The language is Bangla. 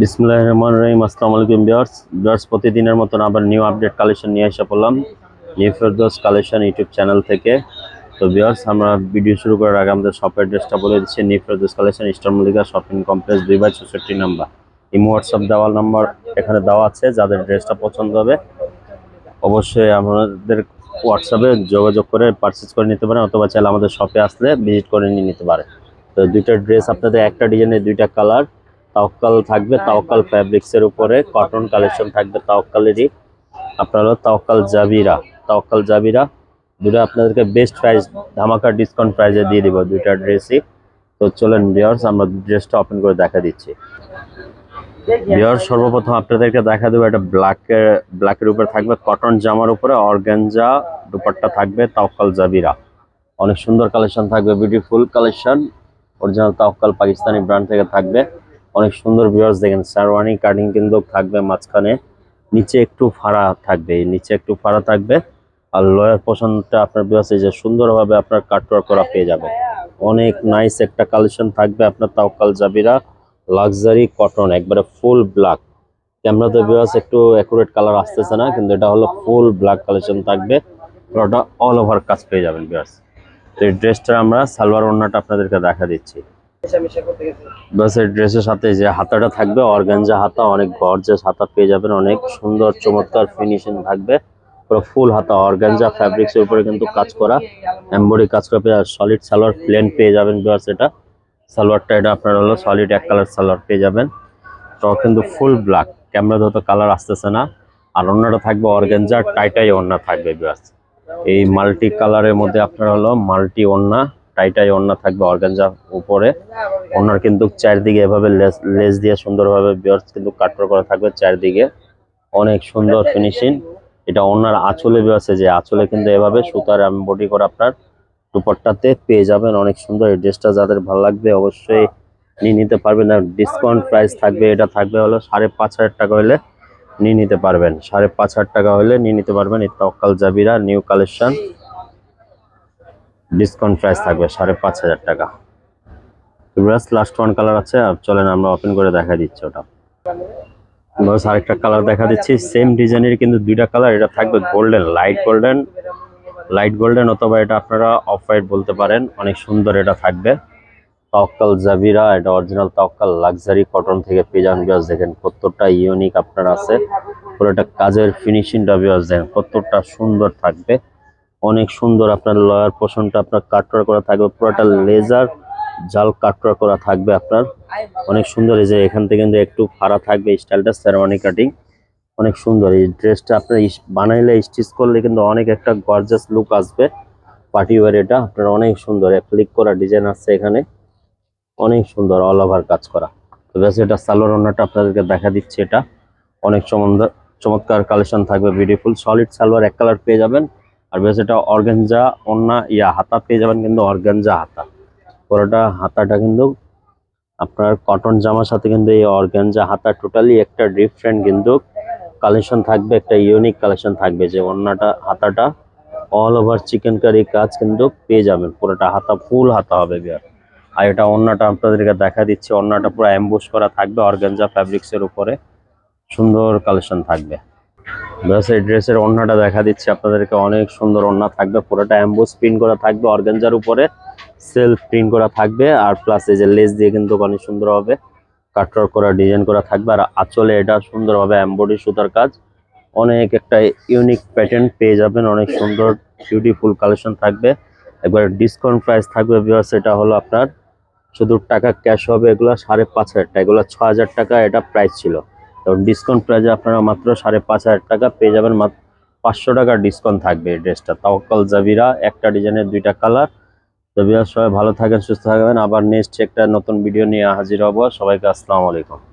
বিসমুল্লাহ রহমান রহিম। আসসালামু আলাইকুম বিয়ার্স বিয়ার্স প্রতিদিনের মতন আবার নিউ আপডেট কালেকশন নিয়ে এসে পড়লাম। New Ferdous collection YouTube channel থেকে। তো বিয়ার্স আমরা ভিডিও শুরু করার আগে আমাদের শপ অ্যাড্রেসটা বলে দিচ্ছি। New Ferdous collection Eastern Mallika shopping complex দুই বাই চৌষট্টি নাম্বার। ইমো হোয়াটসঅ্যাপ দেওয়ার নাম্বার এখানে দেওয়া আছে, যাদের ড্রেসটা পছন্দ হবে। অবশ্যই আমাদের হোয়াটসঅ্যাপে যোগাযোগ করে পারচেজ করে নিতে পারেন, অথবা চাইলে আমাদের শপে আসলে ভিজিট করে নিয়ে নিতে পারে। তো দুইটা ড্রেস আপনাদের একটা ডিজাইনের দুইটা কালার তাওকাল থাকবে তাওকাল ফ্যাব্রিক্সের উপরে কটন কালেকশন থাকবে তাওকালেরই আপনার হলো তাওকাল জাবিরা তাওকাল জাবিরা। দুটো আপনাদেরকে বেস্ট প্রাইস ধামাকা ডিসকাউন্ট প্রাইসে দিয়ে দিব দুইটা ড্রেসই তো চলেন বিয়ার্স আমরা ড্রেসটা ওপেন করে দেখা দিচ্ছি। বিয়ার সর্বপ্রথম আপনাদেরকে দেখা দেবো একটা ব্ল্যাকের ব্ল্যাকের উপরে থাকবে কটন জামার উপরে অর্গানজা দুপাট্টা থাকবে তাওকাল জাবিরা। অনেক সুন্দর কালেকশন থাকবে beautiful collection original Tawakkal Pakistani brand থেকে থাকবে। অনেক সুন্দর ভিউয়ার্স দেখেন শারওয়ানি কাটিং কিন্তু থাকবে মাঝখানে, নিচে একটু ফাড়া থাকবে, নিচে একটু ফাড়া থাকবে, আর লয়ার পোষণটা আপনার ভিউয়ার্স এই যে সুন্দরভাবে আপনার কাটওয়ার করা পেয়ে যাবে। অনেক নাইস একটা কালেকশন থাকবে আপনার তাওকাল জাবিরা লাক্সারি কটন একবারে ফুল ব্ল্যাক ক্যামেরাতে ভিউয়ার্স একটু অ্যাকুরেট কালার আসতেছে না, কিন্তু এটা হলো ফুল ব্ল্যাক কালেকশন থাকবে পুরোটা অল ওভার কাজ পেয়ে যাবেন ভিউয়ার্স তো এই ড্রেসটা আমরা সালোয়ার ওড়নাটা আপনাদেরকে দেখা দিচ্ছি। বাস এই ড্রেসের সাথে যে হাতাটা থাকবে অর্গানজা হাতা, অনেক গর্জেস হাতা পেয়ে যাবেন, অনেক সুন্দর, চমৎকার ফিনিশিং থাকবে। পুরো ফুল হাতা অর্গানজা ফ্যাব্রিক্স এর উপরে কিন্তু কাজ করা এমবডি কাজ করা পেয়ে সলিড সালোয়ার প্লেন পেয়ে যাবেন বিয়ার্স এটা। সালোয়ারটা এটা আপনার হলো সলিড এক কালার সালোয়ার পেয়ে যাবেন। তো কিন্তু ফুল ব্ল্যাক ক্যামেরা হয়তো কালার আসতেছে না। আর অন্যটা থাকবে অর্গানজা টাইটাই ওন্না থাকবে বিয়ার্স এই মাল্টি কালারের মধ্যে আপনার হলো মাল্টি ওন্না টাইটাই ওন্না থাকবে অর্গানজা উপরে। ওনার কিন্তু চারদিকে এভাবে লেস লেস দিয়ে সুন্দরভাবে বিয়ার্স কিন্তু কাটর করা থাকবে চারদিকে। অনেক সুন্দর ফিনিশিং। এটা ওনার আঁচলে বিয়ার্সে যে, আঁচলে কিন্তু এভাবে সুতার এমবডি করে আপনার দুপাট্টাতে পেয়ে যাবেন। অনেক সুন্দর এই ড্রেসটা যাদের ভালো লাগবে অবশ্যই নিয়ে নিতে পারবেন। আর ডিসকাউন্ট প্রাইস থাকবে, এটা থাকবে হলো সাড়ে পাঁচ হাজার টাকা হলে নিয়ে নিতে পারবেন। সাড়ে পাঁচ হাজার টাকা হলে নিয়ে নিতে পারবেন। এই Tawakkal Jabira new collection discount price থাকবে সাড়ে পাঁচ হাজার টাকা। ব্রাশ লাস্ট ওয়ান কালার আছে, আর চলেন আমরা ওপেন করে দেখা দিচ্ছি ওটা। বাস আরেকটা কালার দেখা দিচ্ছি সেম ডিজাইনের কিন্তু দুইটা কালার এটা থাকবে golden light golden light golden অথবা এটা আপনারা অফ হোয়াইট বলতে পারেন, অনেক সুন্দর এটা থাকবে। তক্কাল জাবিরা, এটা অরিজিনাল তক্কাল লাক্সারি কটন থেকে পেয়ে যান বিয়াস দেখেন কতটা ইউনিক আপনার আছে। পুরোটা কাজের ফিনিশিংটা বিয়াস দেখেন কতটা সুন্দর থাকবে। অনেক সুন্দর আপনার লয়ার পোষণটা আপনার কাটরা করা থাকবে, পুরোটা লেজার জাল কাটরা করা থাকবে আপনার। অনেক সুন্দর এই যে এখান থেকে কিন্তু একটু ফাড়া থাকবে স্টাইলটা সেরামানি কাটিং অনেক সুন্দর, এই ড্রেসটা আপনার বানাইলে স্টিচ করলে কিন্তু অনেক একটা গর্জাস লুক আসবে। পার্টি ওয়ার এটা, আপনার অনেক সুন্দর ক্লিক করা ডিজাইন আছে এখানে। অনেক সুন্দর অল ওভার কাজ করা। তো ব্যাস, এটা সালোয়ার ওনাটা আপনাদেরকে দেখা দিচ্ছি এটা। অনেক চমৎকার কালেকশন থাকবে বিউটিফুল সলিড সালোয়ার, এক কালার পেয়ে যাবেন। আর বেশ এটা অর্গানজা অন্যা ইয়া, হাতা পেয়ে যাবেন কিন্তু অর্গেঞ্জা হাতা। পুরোটা হাতাটা কিন্তু আপনার কটন জামার সাথে কিন্তু এই অর্গেঞ্জা হাতা টোটালি একটা ডিফারেন্ট কিন্তু কালেকশন থাকবে, একটা ইউনিক কালেকশন থাকবে যে অন্যটা, হাতাটা অল ওভার চিকেন কারি কাজ কিন্তু পেয়ে যাবেন। পুরোটা হাতা ফুল হাতা হবে বিয়ার। আর এটা অন্যটা আপনাদেরকে দেখা দিচ্ছে, অন্যটা পুরো অ্যাম্বুশ করা থাকবে অর্গানজা ফ্যাব্রিক্সের উপরে। সুন্দর কালেকশন থাকবে। ব্যাস এই ড্রেসের ওড়নাটা দেখা দিচ্ছি আপনাদেরকে। অনেক সুন্দর ওড়না থাকবে। পুরোটা অ্যাম্বুস প্রিন্ট করা থাকবে অর্গানজার উপরে। সেলফ প্রিন্ট করা থাকবে আর প্লাস এই যে লেস দিয়ে কিন্তু অনেক সুন্দর হবে। কাটর করা ডিজাইন করা থাকবে। আর আঁচলে এটা সুন্দর সুন্দরভাবে এমবডি সুতার কাজ। অনেক একটা ইউনিক প্যাটার্ন পেয়ে যাবেন। অনেক সুন্দর বিউটিফুল কালেকশন থাকবে। একবার ডিসকাউন্ট প্রাইস থাকবে বিকজ এটা হলো আপনার শুধু টাকা ক্যাশ হবে। এগুলো সাড়ে পাঁচ হাজার টাকা। এগুলো ছ হাজার টাকা এটা প্রাইস ছিল। এবং ডিসকাউন্ট প্রাইসে আপনারা মাত্র সাড়ে পাঁচ হাজার টাকা পেয়ে যাবেন মাত্র পাঁচশো টাকার ডিসকাউন্ট থাকবে এই ড্রেসটা তাওকাল জাবিরা, একটা ডিজাইনের দুইটা কালার জাবিরা সবাই ভালো থাকেন, সুস্থ থাকবেন। আবার নেক্সট একটা নতুন ভিডিও নিয়ে হাজির হব। সবাইকে আসসালামু আলাইকুম।